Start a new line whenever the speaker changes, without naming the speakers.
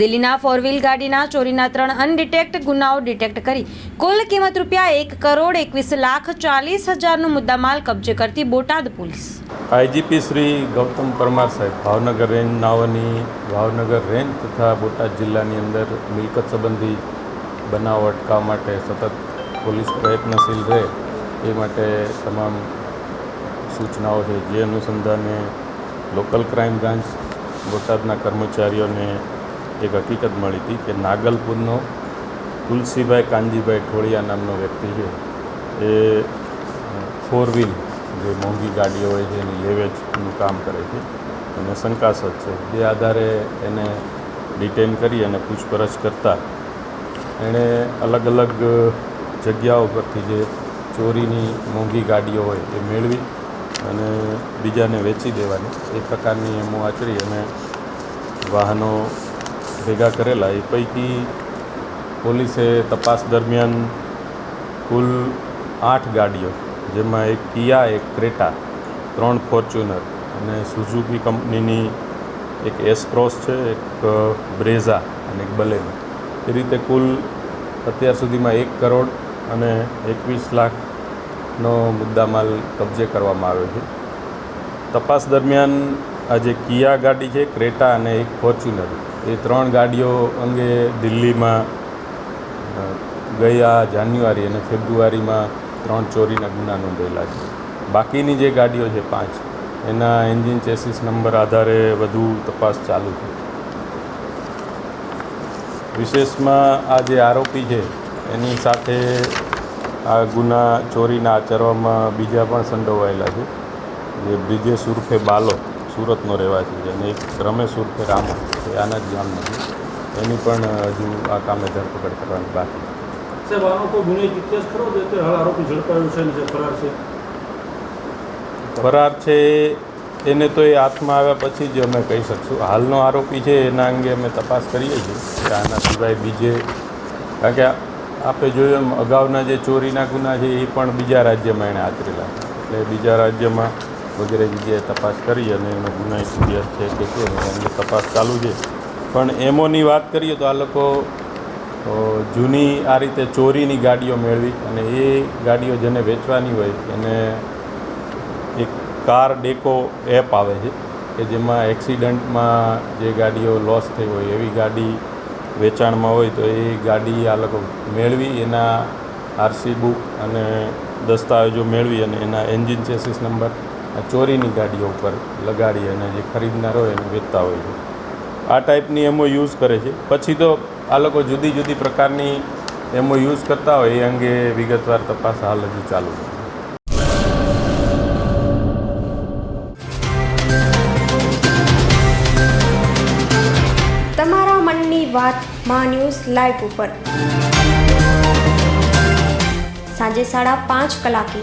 દિલ્હીના four wheel ગાડીના ચોરીના ત્રણ અનડિટેક્ટ ગુનાઓ ડિટેક્ટ કરી કુલ કિંમત રૂપિયા એક કરોડ એકવીસ લાખ ચાલીસ હજારનો મુદ્દામાલ કબજે કરતી Botad police.
IGP Shri Gautam Parmar saheb, Bhavnagar range નાવની, Bhavnagar range તથા બોટાદ જિલ્લાની અંદર મિલકત સંબંધી બનાવ અટકાવવા માટે સતત પોલીસ પ્રયત્નશીલ રહે એ માટે તમામ સૂચનાઓ છે. જે અનુસંધાને લોકલ ક્રાઇમ બ્રાન્ચ બોટાદના કર્મચારીઓને એક હકીકત મળી હતી કે નાગલપુરનો તુલસીભાઈ કાનજીભાઈ ઠોળિયા નામનો વ્યક્તિ છે. એ ફોર વ્હીલ જે મોંઘી ગાડીઓ હોય છે, એની લેવેચનું કામ કરે છે. અને શંકાસ્પદ છે. જે આધારે એને ડિટેન કરી અને પૂછપરછ કરતાં એણે અલગ અલગ જગ્યાઓ પરથી જે ચોરીની મોંઘી ગાડીઓ હોય એ મેળવી અને બીજાને વેચી દેવાની. એ પ્રકારની એમો આચરી અને વાહનો ભેગા કરેલા, એ પૈકી પોલીસે તપાસ દરમિયાન કુલ આઠ ગાડીઓ, જેમાં એક કિયા, એક ક્રેટા, ત્રણ ફોર્ચ્યુનર અને સુઝુકી કંપનીની એક એસ ક્રોસ છે, એક બ્રેઝા અને એક બલેનો એ રીતે કુલ અત્યાર સુધીમાં એક કરોડ અને એકવીસ લાખનો મુદ્દામાલ કબજે કરવામાં આવ્યો છે. તપાસ દરમિયાન આ જે કિયા ગાડી છે, ક્રેટા અને એક ફોર્ચ્યુનર એ ત્રણ ગાડીઓ અંગે દિલ્હીમાં ગયા જાન્યુઆરી અને ફેબ્રુઆરીમાં ત્રણ ચોરીના ગુના નોંધેલા છે. બાકીની જે ગાડીઓ છે પાંચ, એના એન્જિન ચેસીસ નંબર આધારે વધુ તપાસ ચાલુ છે. વિશેષમાં આ જે આરોપી છે, એની સાથે આ ગુના ચોરીના આચરવામાં બીજા પણ સંડોવાયેલા છે. જે બ્રિજેશ ઉર્ફે બાલો સુરતનો રહેવાસી છે અને એક રમેશ ઉર્ફે રામ એ આના જ ગામ છે એની પણ હજુ આ કામે ધરપકડ કરવાની બાકી છે.
છે ફરાર છે?
એને તો એ હાથમાં આવ્યા પછી જ અમે કહી શકશું. હાલનો આરોપી છે એના અંગે અમે તપાસ કરીએ છીએ કે આના સિવાય બીજે કારણ કે આપણે જોયું એમ અગાઉના જે ચોરીના ગુના છે એ પણ બીજા રાજ્યમાં એણે આચરેલા એટલે બીજા રાજ્યમાં વગેરે જગ્યાએ તપાસ કરી અને એનો ગુના ઇતિહાસ છે કે શું એની તપાસ ચાલુ છે. પણ એમોની વાત કરીએ તો આ લોકો જૂની આ રીતે ચોરીની ગાડીઓ મેળવી અને એ ગાડીઓ જેને વેચવાની હોય એને એક કાર ડેકો એપ આવે છે કે જેમાં એક્સિડન્ટમાં જે ગાડીઓ લોસ થઈ હોય એવી ગાડી વેચાણમાં હોય તો એ ગાડી આ લોકો મેળવી, એના આરસી બુક અને દસ્તાવેજો મેળવી અને એના એન્જિન ચેસિસ નંબર ચોરીની ગાડીઓ ઉપર લગાડી અને જે ખરીદનાર હોય એને વેચતા હોય છે. આ ટાઈપની એમો યુઝ કરે છે. પછી તો આ લોકો જુદી જુદી પ્રકારની એમો યુઝ કરતા હોય એ અંગે વિગતવાર તપાસ હાલ હજુ ચાલુ છે
તમારા મનની વાતમાં ન્યૂઝ લાઈવ ઉપર. સાંજે સાડા પાંચ કલાકે